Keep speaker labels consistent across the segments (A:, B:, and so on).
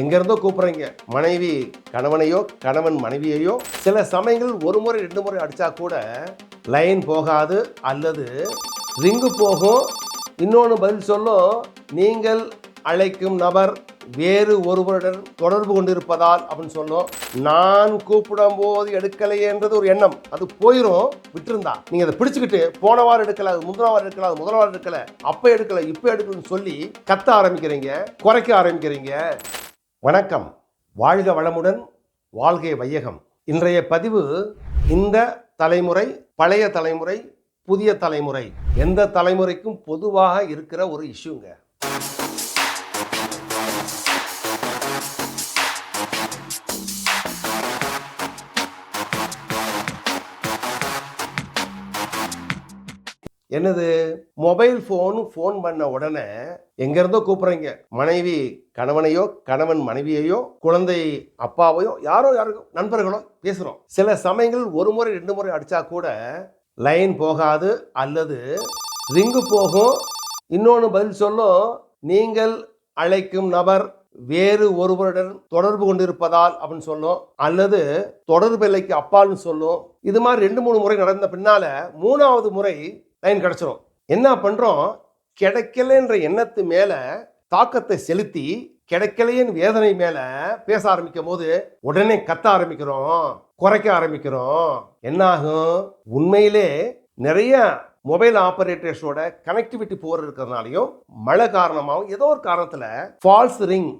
A: எங்கேருந்தோ கூப்பிட்றீங்க. மனைவி கணவனையோ கணவன் மனைவியையோ சில சமயங்கள் ஒரு முறை ரெண்டு முறை அடித்தா கூட லைன் போகாது அல்லது ரிங்கு போகும். இன்னொன்று பதில் சொல்லும் நீங்கள் அழைக்கும் நபர் வேறு ஒருவருடன் தொடர்பு கொண்டிருப்பதால் அப்படின்னு சொல்லும். நான் கூப்பிடும் போது எடுக்கலையேன்றது ஒரு எண்ணம். அது போயிடும் விட்டுருந்தா. நீங்க அதை பிடிச்சுக்கிட்டு போன வாரம் எடுக்கல அது முந்தின வாரம் எடுக்கல அது முதல் வாரம் எடுக்கல அப்ப எடுக்கல இப்ப எடுக்கலன்னு சொல்லி கத்த ஆரம்பிக்கிறீங்க குறைக்க ஆரம்பிக்கிறீங்க. வணக்கம். வாழ்க வளமுடன் வாழ்கை வையகம். இன்றைய பதிவு இந்த தலைமுறை பழைய தலைமுறை புதிய தலைமுறை. எந்த தலைமுறைக்கும் பொதுவாக இருக்கிற ஒரு இஷ்யூங்க. என்னது? மொபைல் ஃபோன் ஃபோன் பண்ண உடனே எங்கேருந்தோ கூப்பிட்றீங்க. மனைவி கணவனையோ கணவன் மனைவியையோ குழந்தை அப்பாவையோ யாரோ யாரோ நண்பர்களோ பேசுகிறோம் சில சமயங்கள் ஒரு முறை ரெண்டு முறை அடித்தா கூட லைன் போகாது அல்லது ரிங்கு போகும். இன்னொன்று பதில் சொல்லும் நீங்கள் அழைக்கும் நபர் வேறு ஒருவருடன் தொடர்பு கொண்டிருப்பதால் அப்படின்னு சொல்லும். அல்லது தொடர்பு எல்லைக்கு அப்பால்னு சொல்லும். இது மாதிரி ரெண்டு மூணு முறை நடந்த பின்னால மூணாவது முறை லைன் கிடச்சிரும். என்ன பண்ணுறோம் கிடைக்கலன்ற எண்ணத்து மேலே தாக்கத்தை செலுத்தி கிடைக்கலையின் வேதனை மேலே பேச ஆரம்பிக்கும் போது உடனே கத்த ஆரம்பிக்கிறோம் குறைக்க ஆரம்பிக்கிறோம். என்ன ஆகும் உண்மையிலே நிறைய மொபைல் ஆப்பரேட்டர்ஸோட கனெக்டிவிட்டி போர் இருக்கிறதுனாலையும் மழை காரணமாகவும் ஏதோ ஒரு காரணத்தில் ஃபால்ஸ் ரிங்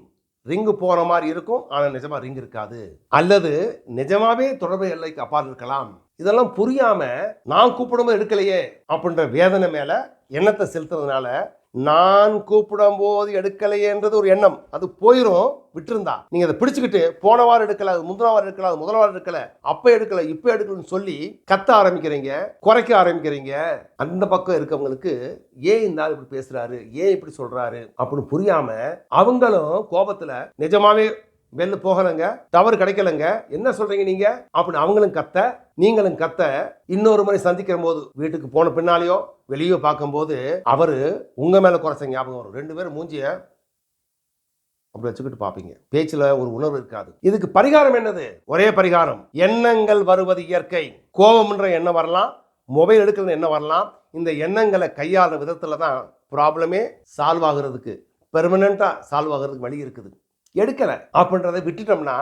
A: ரிங்கு போகிற மாதிரி இருக்கும் ஆனால் நிஜமாக ரிங் இருக்காது. அல்லது நிஜமாவே தொடர்பு எல்லைக்கு அப்பால் இருக்கலாம். இதெல்லாம் புரியாமல் நான் கூப்பிடும்போது எடுக்கலையே அப்படின்ற வேதனை மேலே எண்ணத்தை செலுத்துறதுனால நான் கூப்பிடும் போது எடுக்கலையேன்றது ஒரு எண்ணம். அது போயிடும் விட்டுருந்தா. நீங்க அதை பிடிச்சுக்கிட்டு போன வாரம் எடுக்கல அது முந்தின வாரம் எடுக்கல அது முதல் வாரம் எடுக்கல அப்ப எடுக்கல இப்ப எடுக்கலன்னு சொல்லி கத்த ஆரம்பிக்கிறீங்க குறைக்க ஆரம்பிக்கிறீங்க. அந்த பக்கம் இருக்கவங்களுக்கு ஏன் இந்த ஆள் இப்படி பேசுறாரு ஏன் இப்படி சொல்றாரு அப்படின்னு புரியாம அவங்களும் கோபத்துல நிஜமாவே வெளில போகலைங்க டவர் கிடைக்கலங்க. என்ன சொல்றீங்க நீங்க? அப்படின்னு அவங்களும் கத்த நீங்களும் கத்த இன்னொரு முறை சந்திக்கிற போது வீட்டுக்கு போன பின்னாலேயோ வெளியோ பார்க்கும்போது அவரு உங்க மேல குறைச்ச ஞாபகம் வரும். ரெண்டு பேரும் மூஞ்சிய அப்படி வச்சுக்கிட்டு பார்ப்பீங்க. பேச்சுல ஒரு உணர்வு இருக்காது. இதுக்கு பரிகாரம் என்னது? ஒரே பரிகாரம். எண்ணங்கள் வருவது இயற்கை. கோபம்ன்ற எண்ணம் வரலாம். மொபைல் எடுக்கிறது எண்ணம் வரலாம். இந்த எண்ணங்களை கையாளுற விதத்துல தான் ப்ராப்ளமே சால்வ் ஆகுறதுக்கு. பெர்மனண்டா சால்வ் ஆகுறதுக்கு வழி இருக்குது. எடுக்கலை. அப்படின்றத விட்டுட்டோம்னா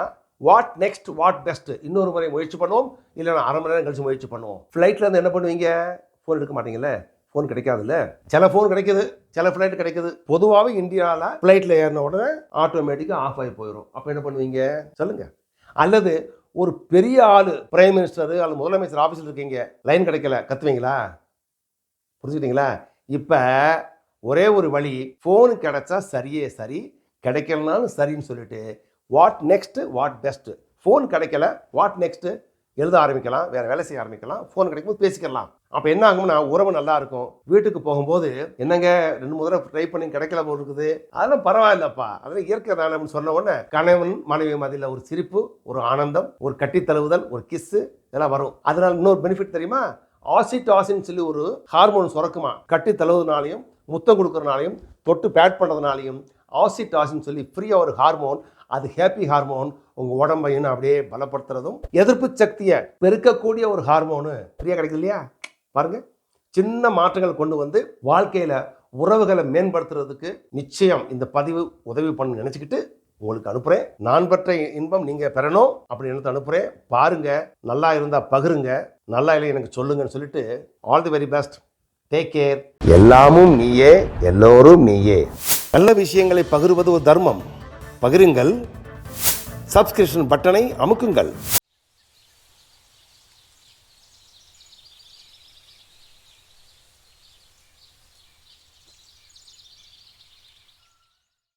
A: வாட் நெக்ஸ்ட் வாட் பெஸ்ட் இன்னொரு முறை முயற்சி பண்ணுவோம். இல்லைன்னா அரை மணி நேரம் கழிச்சு முயற்சி பண்ணுவோம். ஃப்ளைட்டில் இருந்து என்ன பண்ணுவீங்க? ஃபோன் எடுக்க மாட்டீங்கல்ல? ஃபோன் கிடைக்காதுல்ல? சில ஃபோன் கிடைக்குது. சில ஃப்ளைட் கிடைக்குது. பொதுவாகவே இந்தியாவில் ஃப்ளைட்டில் ஏறின உடனே ஆட்டோமேட்டிக்காக ஆஃப் ஆகி போயிடும் அப்போ என்ன பண்ணுவீங்க? சொல்லுங்கள் அல்லது ஒரு பெரிய ஆள் பிரைம் மினிஸ்டர் அல்லது முதலமைச்சர் ஆஃபீஸில் இருக்கீங்க. லைன் கிடைக்கல. கத்துவீங்களா? புரிஞ்சுக்கிட்டீங்களா? இப்போ ஒரே ஒரு வழி ஃபோன் கிடைச்சா சரியே சரி கிடைக்கலனாலும் சரின்னு சொல்லிட்டு what next what best phone கிடைக்கல வாட் நெக்ஸ்ட்டு எழுத ஆரம்பிக்கலாம் வேறு வேலை செய்ய ஆரம்பிக்கலாம் ஃபோன் கிடைக்கும்போது பேசிக்கலாம். அப்போ என்ன ஆகும்னா உறவு நல்லா இருக்கும். வீட்டுக்கு போகும்போது என்னங்க ரெண்டு மூணு தடவை ட்ரை பண்ணி கிடைக்கல போல் இருக்குது. அதெல்லாம் பரவாயில்லப்பா. அதெல்லாம் இயற்கை தானம்னு சொன்ன உடனே கணவன் மனைவி மதியில் ஒரு சிரிப்பு ஒரு ஆனந்தம் ஒரு கட்டி தழுவுதல் ஒரு கிஸ்ஸு இதெல்லாம் வரும். அதனால் இன்னொரு பெனிஃபிட் தெரியுமா? ஆசிட்டாசின்னு சொல்லி ஒரு ஹார்மோன் சுரக்குமா? கட்டி தழுவுனாலையும் முத்தம் கொடுக்கறனாலையும் தொட்டு பேட் பண்ணுறதுனாலையும் ஆசிட்டாசின்னு சொல்லி ஃப்ரீயாக ஒரு ஹார்மோன் அது ஹாப்பி ஹார்மோன் உங்கள் உடம்பையும் அப்படியே பலப்படுத்துறதும் எதிர்ப்பு சக்தியை பெருக்கக்கூடிய ஒரு ஹார்மோனு ஃப்ரீயாக கிடைக்குது இல்லையா? பாருங்கள் சின்ன மாற்றங்கள் கொண்டு வந்து வாழ்க்கையில் உறவுகளை மேம்படுத்துறதுக்கு நிச்சயம் இந்த பதிவு உதவி பண்ணு நினச்சிக்கிட்டு உங்களுக்கு அனுப்புகிறேன் நான் பெற்ற இன்பம் நீங்கள் பெறணும் அப்படின்னு எனக்கு அனுப்புகிறேன் பாருங்கள் நல்லா இருந்தால் பகிருங்க. நல்லா இல்லை எனக்கு சொல்லுங்கன்னு சொல்லிட்டு all the very best take care எல்லாமும் நீயே. எல்லோரும் நீயே. நல்ல விஷயங்களை பகிர்வது ஒரு தர்மம். பகிருங்கள். சப்ஸ்கிரிப்ஷன் பட்டனை அமுக்குங்கள்.